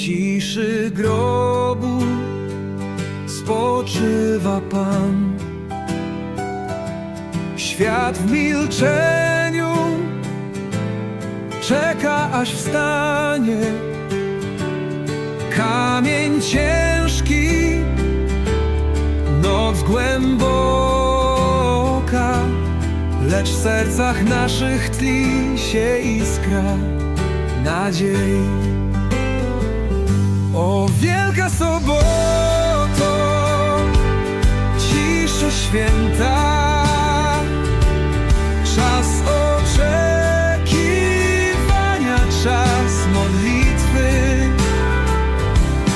ciszy grobu spoczywa Pan. Świat w milczeniu czeka aż wstanie. Kamień ciężki, noc głęboka, lecz w sercach naszych tli się iskra nadziei. Soboto, cisza święta, czas oczekiwania, czas modlitwy,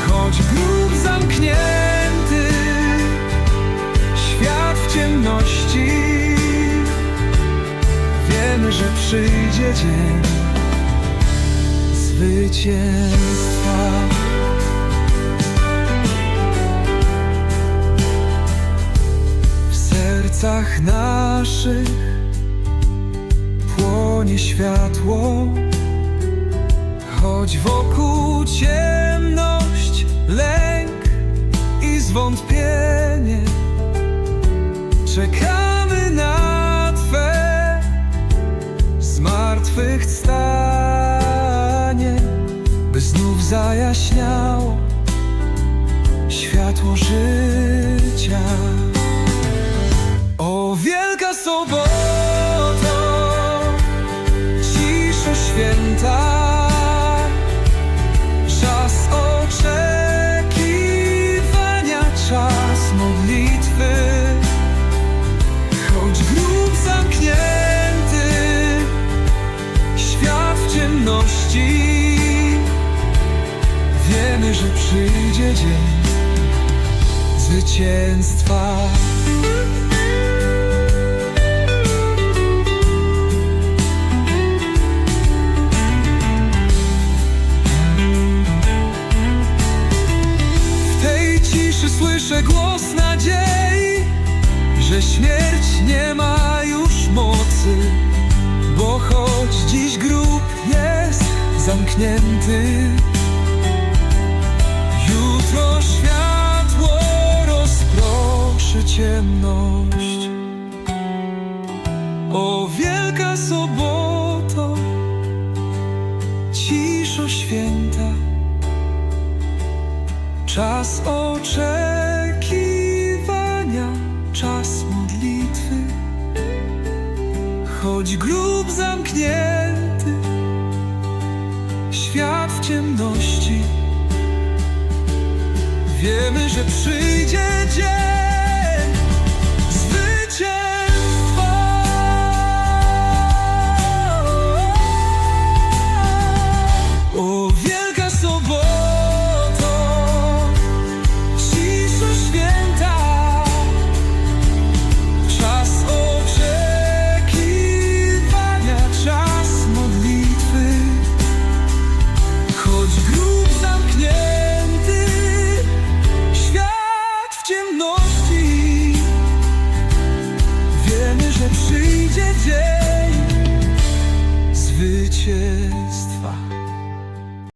choć grób zamknięty, świat w ciemności, wiemy, że przyjdzie dzień zwycięstwa. Sercach naszych płonie światło, choć wokół ciemność, lęk i zwątpienie. Czekamy na Twe zmartwychwstanie, by znów zajaśniało światło życia. Grób zamknięty, świat w ciemności, wiemy, że przyjdzie dzień zwycięstwa. Słyszę głos nadziei, że śmierć nie ma już mocy, bo choć dziś grób jest zamknięty, jutro światło rozproszy ciemność. O wielka soboto, ciszo święta. Czas oczekiwania, choć grób zamknięty, świat w ciemności. Wiemy, że przyjdzie dzień. się